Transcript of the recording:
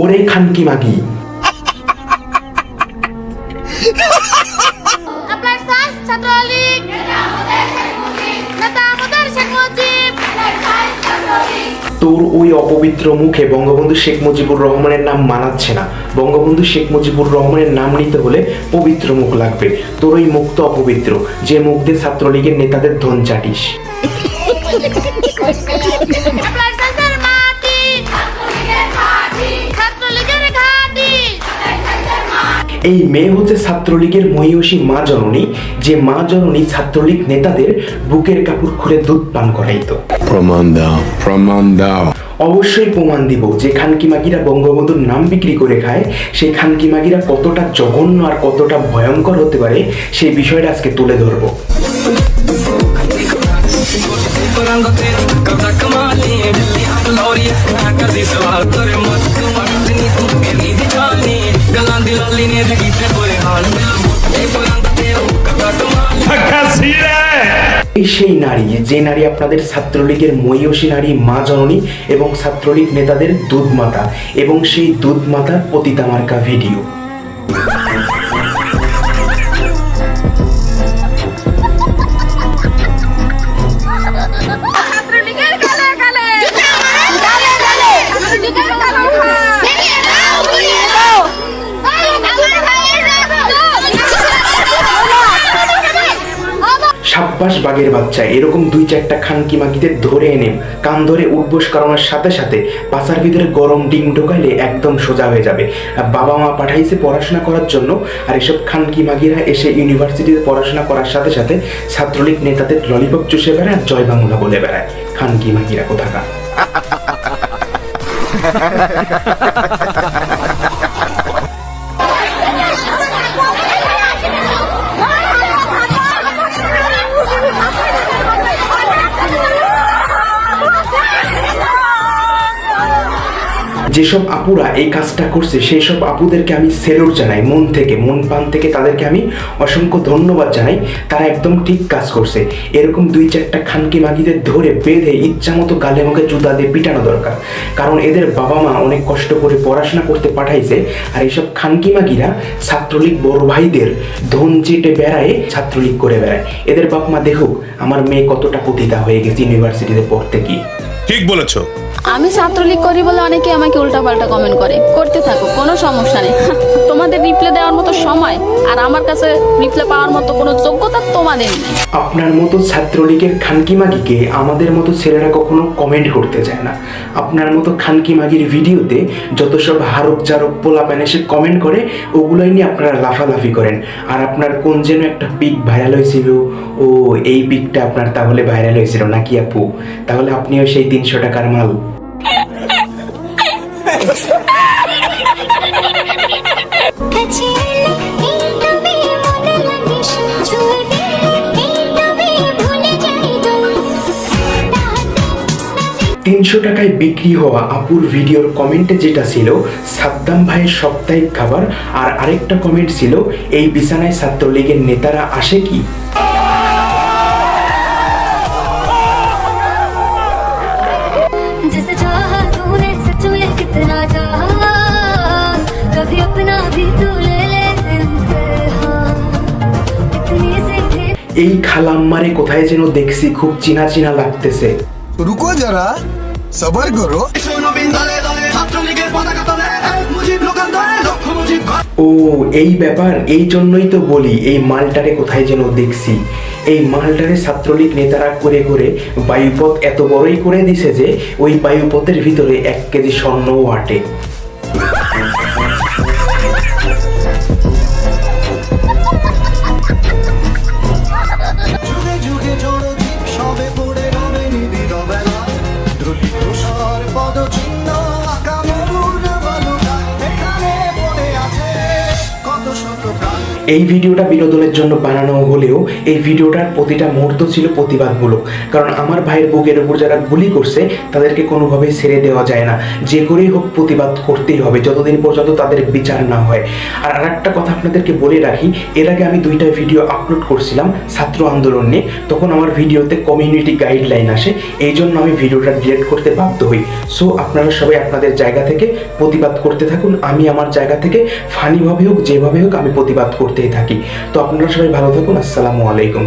ওরে খানকি মাগি তোর ওই অপবিত্র মুখে বঙ্গবন্ধু শেখ মুজিবুর রহমানের নাম মানাচ্ছে না। বঙ্গবন্ধু শেখ মুজিবুর রহমানের নাম নিতে হলে পবিত্র মুখ লাগবে। তোর ওই মুখ তো অপবিত্র যে মুখ দিয়ে ছাত্রলীগের নেতাদের ধন চাটিস। এই মেয়ে হচ্ছে ছাত্রলীগের মহিষী মা জননী যে মা জননী ছাত্রলীগ নেতাদের বুকের কাপড় খুলে দুধ পান করাইতো প্রমাণ দাও প্রমাণ দাও অবশ্যই প্রমাণ দিব যে খানকি মাগিরা বঙ্গবন্ধুর নাম বিক্রি করে খায় সেই খানকি মাগিরা কতটা জঘন্য আর কতটা ভয়ঙ্কর হতে পারে সেই বিষয়টা আজকে তুলে ধরবো रंग तेरा कदा कमाली সেই নারী, যে নারী আপনাদের ছাত্রলীগের মহিয়সী নারী, মা জননী এবং ছাত্রলীগ নেতাদের দুধ মাতা এবং সেই দুধ দুধমাতার পতিতামার্কা ভিডিও। সাব্বাস বাগের বাচ্চা, এরকম দুই চারটা খানকি মাগিদের ধরে এনে কান ধরে উঠবোস করানোর সাথে সাথে পাশার ভিতরে গরম ডিম ঢোকাইলে একদম সোজা হয়ে যাবে। বাবা মা পাঠাইছে পড়াশোনা করার জন্য, আর এসব খানকি মাগিরা এসে ইউনিভার্সিটিতে পড়াশোনা করার সাথে সাথে ছাত্রলীগ নেতাদের ললিপপ চুষে বেড়ায়, জয় বাংলা বলে বেড়ায়। খানকি মাগিরা কোথাকার? যেসব আপুরা এই কাজটা করছে সেই সব আপুদেরকে আমি সেলুট জানাই, মন থেকে, মন প্রাণ থেকে তাদেরকে আমি অসংখ্য ধন্যবাদ জানাই। তারা একদম ঠিক কাজ করছে। এরকম দুই চারটা খানকি মাগিদের ধরে বেঁধে ইচ্ছা মতো গালে মুখে জুতা দিয়ে পিটানো দরকার। কারণ এদের বাবা মা অনেক কষ্ট করে পড়াশোনা করতে পাঠাইছে, আর এইসব খানকি মাগিরা ছাত্রলীগ বড় ভাইদের ধন চেটে বেড়ায়, ছাত্রলীগ করে বেড়ায়। এদের বাপ মা দেখুক, আমার মেয়ে কতটা পতিতা হয়ে গেছে ইউনিভার্সিটিতে পড়তে কি ঠিক বলেছ। আমি ছাত্রলীগ করি বলে অনেকে আমাকে উল্টাপাল্টা কমেন্ট করে। করতে থাকো, কোনো সমস্যা নেই। তোমাদের রিপ্লাই দেওয়ার মতো সময় আর আমার কাছে রিপ্লাই পাওয়ার মতো কোনো যোগ্যতা তোমাদের নেই। আপনার মতো ছাত্রলীগের খানকি মাগিকে আমাদের মতো ছেলেরা কখনো কমেন্ট করতে চায় না। আপনার মতো খানকি মাগির ভিডিওতে যত সব হারক জারক পোলা এসে কমেন্ট করে, ওগুলোই নিয়ে আপনারা লাফালাফি করেন। আর আপনার কোন যেন একটা পিক ভাইরাল হয়েছিল, ও এই পিকটা আপনার তাহলে ভাইরাল হয়েছিল নাকি আপু? তাহলে আপনিও সেই তিনশো টাকার মাল। তিনশো টাকায় বিক্রি হওয়া আপুর ভিডিওর কমেন্টে যেটা ছিল, সাদ্দাম ভাইয়ের সাপ্তাহিক খাবার, আর আরেকটা কমেন্ট ছিল, এই বিছানায় ছাত্রলীগের নেতারা আসে কি? এই খালাম্মারে কোথায় যেন দেখছি খুব চিনা চিনা লাগতেছে। রুকো যারা সবার করো। ও এই ব্যাপার এই জন্যই তো বলি এই মালটারে কোথায় যেন দেখছি। এই মালটারে ছাত্রলীগ নেতারা করে করে বায়ুপথ এত বড়ই করে দিছে যে ওই বায়ুপথের ভিতরে এক কেজি স্বর্ণও আটে। এই ভিডিওটা বিনোদনের জন্য বানানো হলেও এই ভিডিওটার প্রতিটা মুহূর্ত ছিল প্রতিবাদমূলক। কারণ আমার ভাইয়ের বুকের উপর যারা গুলি করছে, তাদেরকে কোনোভাবেই ছেড়ে দেওয়া যায় না। যে করেই হোক প্রতিবাদ করতেই হবে, যতদিন পর্যন্ত তাদের বিচার না হয়। আর আরেকটা কথা আপনাদেরকে বলে রাখি, এর আগে আমি দুইটা ভিডিও আপলোড করছিলাম ছাত্র আন্দোলন নিয়ে। তখন আমার ভিডিওতে কমিউনিটি গাইডলাইন আসে, এই জন্য আমি ভিডিওটা ডিলিট করতে বাধ্য হই। সো আপনারা সবাই আপনাদের জায়গা থেকে প্রতিবাদ করতে থাকুন, আমি আমার জায়গা থেকে ফানিভাবে হোক, যেভাবে হোক আমি প্রতিবাদ করতেই থাকি। তো আপনারা সবাই ভালো থাকুন। আসসালামু আলাইকুম।